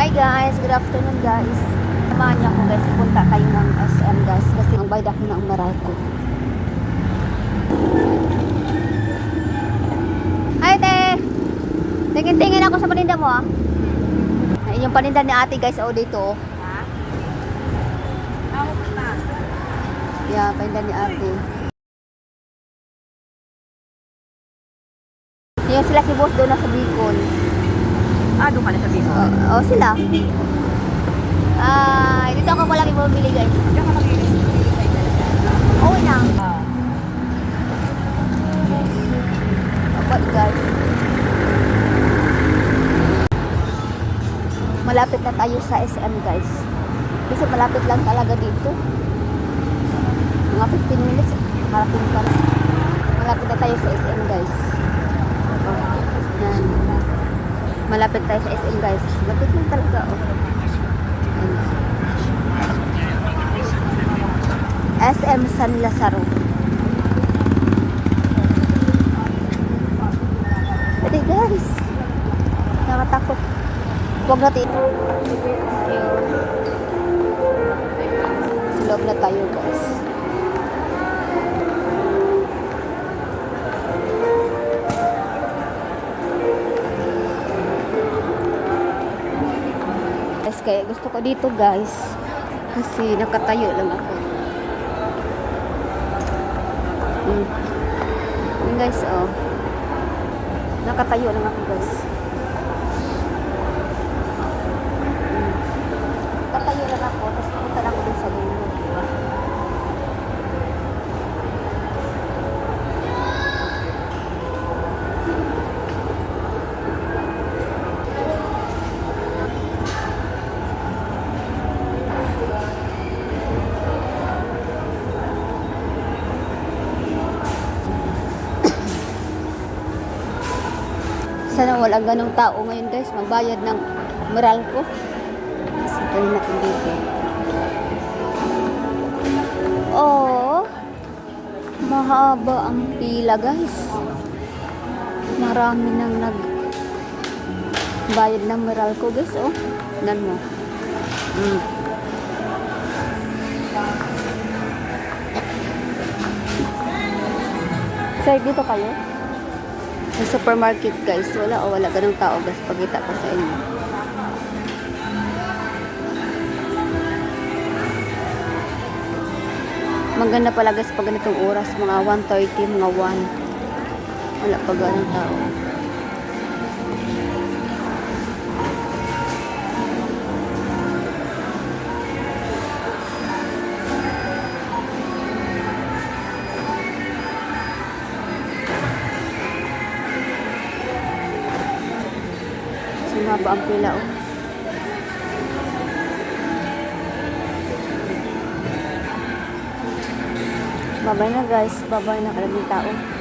Hi guys, good afternoon guys. Samahan niyo ako guys, punta kayo ng SM guys kasi ang bayad ako ng Meralco. Hi te! Tingin-tingin ako sa paninda mo ah. Ay, Yung paninda ni ate guys, oh dito oh. Yeah, paninda ni ate. Yung sila si boss doon na sa Bicol. Ah, doon ka na sabihin. Oo, oh, sila. Ah, dito ako pala bumili guys. Diyan ka mag-ilis. Oo na. Ah. Guys? Malapit na tayo sa SM guys. Kasi malapit lang talaga dito. Mga 15 minutes. Harating pa. Malapit na tayo sa SM guys. Yan. Malapit tayo sa SM guys. Malapit lang talaga oh. SM San Lazaro. Pwede guys. Nakatakot. Huwag natin. Sa loob na tayo guys. Kaya gusto ko dito guys. Kasi nakatayo lang ako. Mm. Yun guys, oh. Nakatayo lang ako guys. Mm. Nakatayo lang ako, tapos pumunta lang ako dun sa dulo. Sana wala ganong tao ngayon guys. Magbayad ng Meralco. Kasi tayo natin dito. Oh, mahaba ang pila guys. Marami nang nag bayad ng Meralco guys. Oh, nan mo. Mm. Sir, dito kayo? Sa supermarket guys, wala o wala ganong tao guys. Pagkita ko sa inyo. Maganda pala guys pag ganitong oras, mga 1.30, mga 1. Wala pa ganong tao. Sumaba ang pila oh. Babay na guys, babay na kalaming tao.